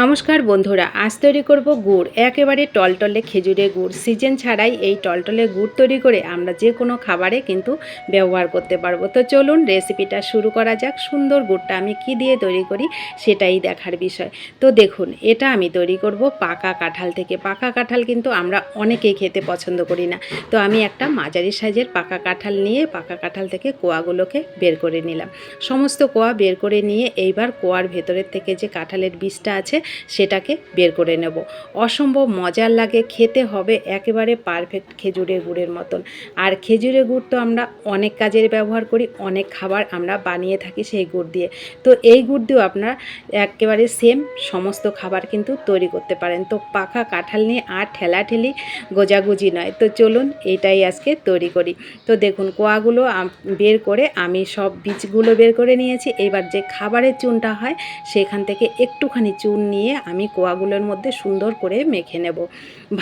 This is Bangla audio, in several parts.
নমস্কার বন্ধুরা, আজ তৈরি করব গুড়। একেবারে টলটলে খেজুরে গুড়। সিজন ছাড়াই এই টলটলে গুড় তৈরি করে আমরা যে কোনো খাবারে কিন্তু ব্যবহার করতে পারব। তো চলুন রেসিপিটা শুরু করা যাক। সুন্দর গুড়টা আমি কি দিয়ে তৈরি করি সেটাই দেখার বিষয়। তো দেখুন, এটা আমি তৈরি করব পাকা কাঁঠাল থেকে। পাকা কাঁঠাল কিন্তু আমরা অনেকেই খেতে পছন্দ করি না। তো আমি একটা মাঝারি সাইজের পাকা কাঁঠাল নিয়ে পাকা কাঁঠাল থেকে কোয়াগুলোকে বের করে নিলাম। সমস্ত কোয়া বের করে নিয়ে এইবার কোয়ার ভেতরের থেকে যে কাঁঠালের বীজটা আছে সেটাকে বের করে নেব। অসম্ভব মজার লাগে, খেতে হবে একেবারে পারফেক্ট খেজুরের গুড়ের মতন। আর খেজুরের গুড় তো আমরা অনেক কাজের ব্যবহার করি, অনেক খাবার আমরা বানিয়ে থাকি সেই গুড় দিয়ে। তো এই গুড় দিয়েও আপনারা একেবারে সেম সমস্ত খাবার কিন্তু তৈরি করতে পারেন। তো পাখা, কাঁঠাল নিয়ে আর ঠেলাঠেলি গোজাগুজি নয়। তো চলুন এটাই আজকে তৈরি করি। তো দেখুন কোয়াগুলো বের করে আমি সব বীজগুলো বের করে নিয়েছি। এবার যে খাবারের চুনটা হয়, সেখান থেকে একটুখানি চুন নিয়ে আমি কোয়াগুলোর মধ্যে সুন্দর করে মেখে নেব।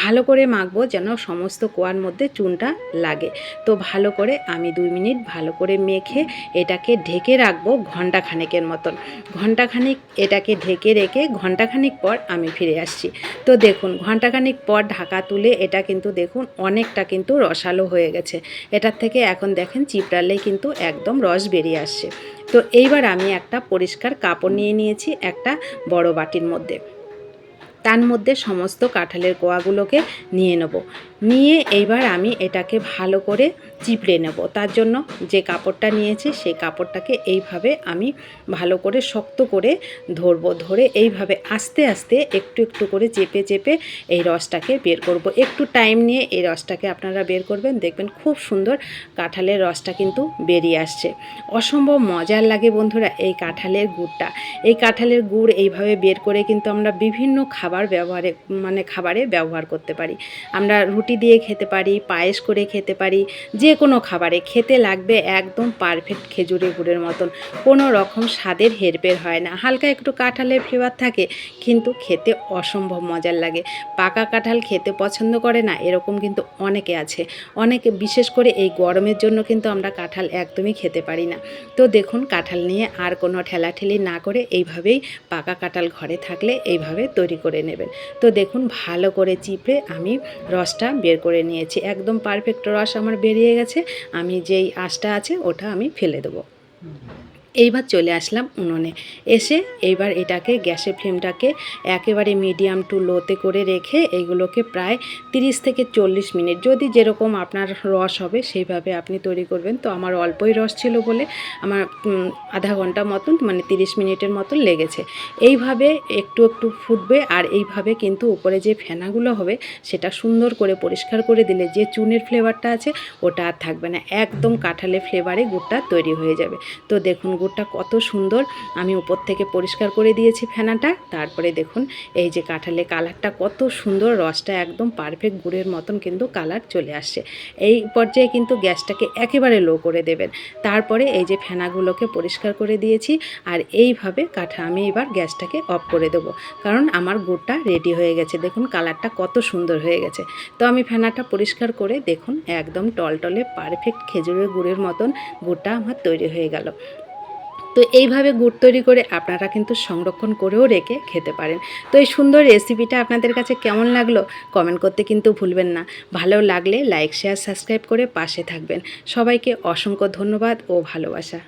ভালো করে মাখবো যেন সমস্ত কোয়ার মধ্যে চুনটা লাগে। তো ভালো করে আমি দুই মিনিট ভালো করে মেখে এটাকে ঢেকে রাখব ঘণ্টা খানেকের মতন। ঘন্টাখানিক এটাকে ঢেকে রেখে ঘন্টাখানিক পর আমি ফিরে আসছি। তো দেখুন ঘন্টাখানিক পর ঢাকা তুলে এটা কিন্তু দেখুন অনেকটা কিন্তু রসালো হয়ে গেছে। এটার থেকে এখন দেখেন চিপড়ালেই কিন্তু একদম রস বেরিয়ে আসছে। তো এইবার আমি একটা পরিষ্কার কাপড় নিয়ে নিয়েছি একটা বড় বাটির মধ্যে। তার মধ্যে সমস্ত কাঁঠালের কোয়াগুলোকে নিয়ে নেব। নিয়ে এইবার আমি এটাকে ভালো করে চিপড়ে নেব। তার জন্য যে কাপড়টা নিয়েছি, সেই কাপড়টাকে এইভাবে আমি ভালো করে শক্ত করে ধরবো। ধরে এইভাবে আস্তে আস্তে একটু একটু করে চেপে চেপে এই রসটাকে বের করব। একটু টাইম নিয়ে এই রসটাকে আপনারা বের করবেন। দেখবেন খুব সুন্দর কাঁঠালের রসটা কিন্তু বেরিয়ে আসছে। অসম্ভব মজার লাগে বন্ধুরা এই কাঁঠালের গুড়টা। এই কাঁঠালের গুড় এইভাবে বের করে কিন্তু আমরা বিভিন্ন খাবার ব্যবহারে মানে খাবারে ব্যবহার করতে পারি। আমরা রুটি দিয়ে খেতে পারি, পায়েস করে খেতে পারি, যে কোনো খাবারে খেতে লাগবে একদম পারফেক্ট খেজুরের গুড়ের মতন। কোনো রকম স্বাদের হেরফের হয় না। হালকা একটু কাঁঠালের ফ্লেভার থাকে, কিন্তু খেতে অসম্ভব মজার লাগে। পাকা কাঁঠাল খেতে পছন্দ করে না, এরকম কিন্তু অনেকে আছে। অনেকে বিশেষ করে এই গরমের জন্য কিন্তু আমরা কাঁঠাল একদমই খেতে পারি না। তো দেখুন, কাঁঠাল নিয়ে আর কোনো ঠেলাঠেলি না করে এইভাবেই পাকা কাঁঠাল ঘরে থাকলে এইভাবে তৈরি করে নেবেন। তো দেখুন, ভালো করে চিপড়ে আমি রসটা বের করে নিয়েছি। একদম পারফেক্ট রস আমার বেরিয়ে গেছে। আমি যেই আঁশটা আছে ওটা আমি ফেলে দেবো। এইবার চলে আসলাম উনুনে। এসে এইবার এটাকে, গ্যাসের ফ্লেমটাকে একেবারে মিডিয়াম টু লোতে করে রেখে এইগুলোকে প্রায় 30 থেকে চল্লিশ মিনিট, যদি যেরকম আপনার রস হবে সেইভাবে আপনি তৈরি করবেন। তো আমার অল্পই রস ছিল বলে আমার আধা ঘণ্টা মতন মানে 30 মিনিটের মতন লেগেছে। এইভাবে একটু একটু ফুটবে আর এইভাবে কিন্তু উপরে যে ফেনাগুলো হবে সেটা সুন্দর করে পরিষ্কার করে দিলে যে চুনের ফ্লেভারটা আছে ওটা আর থাকবে না। একদম কাঁঠালের ফ্লেভারে গুড়টা তৈরি হয়ে যাবে। তো দেখুন গুড়টা কত সুন্দর। আমি উপর থেকে পরিষ্কার করে দিয়েছি ফেনাটা। তারপরে দেখুন, এই যে কাঁঠালের কালারটা কত সুন্দর, রসটা একদম পারফেক্ট গুড়ের মতন কিন্তু কালার চলে আসছে। এই পর্যায়ে কিন্তু গ্যাসটাকে একেবারে লো করে দেবেন। তারপরে এই যে ফেনাগুলোকে পরিষ্কার করে দিয়েছি আর এইভাবে কাঠা আমি এবার গ্যাসটাকে অফ করে দেবো। কারণ আমার গুড়টা রেডি হয়ে গেছে। দেখুন, কালারটা কত সুন্দর হয়ে গেছে। তো আমি ফেনাটা পরিষ্কার করে দেখুন, একদম টলটলে পারফেক্ট খেজুরের গুড়ের মতন গুড়টা আমার তৈরি হয়ে গেল। তো এইভাবে গুড় তৈরি করে আপনারা কিন্তু সংরক্ষণ করেও রেখে খেতে পারেন। তো এই সুন্দর রেসিপিটা আপনাদের কাছে কেমন লাগল কমেন্ট করতে কিন্তু ভুলবেন না। ভালো লাগলে লাইক শেয়ার সাবস্ক্রাইব করে পাশে থাকবেন। সবাইকে অসংখ্য ধন্যবাদ ও ভালোবাসা।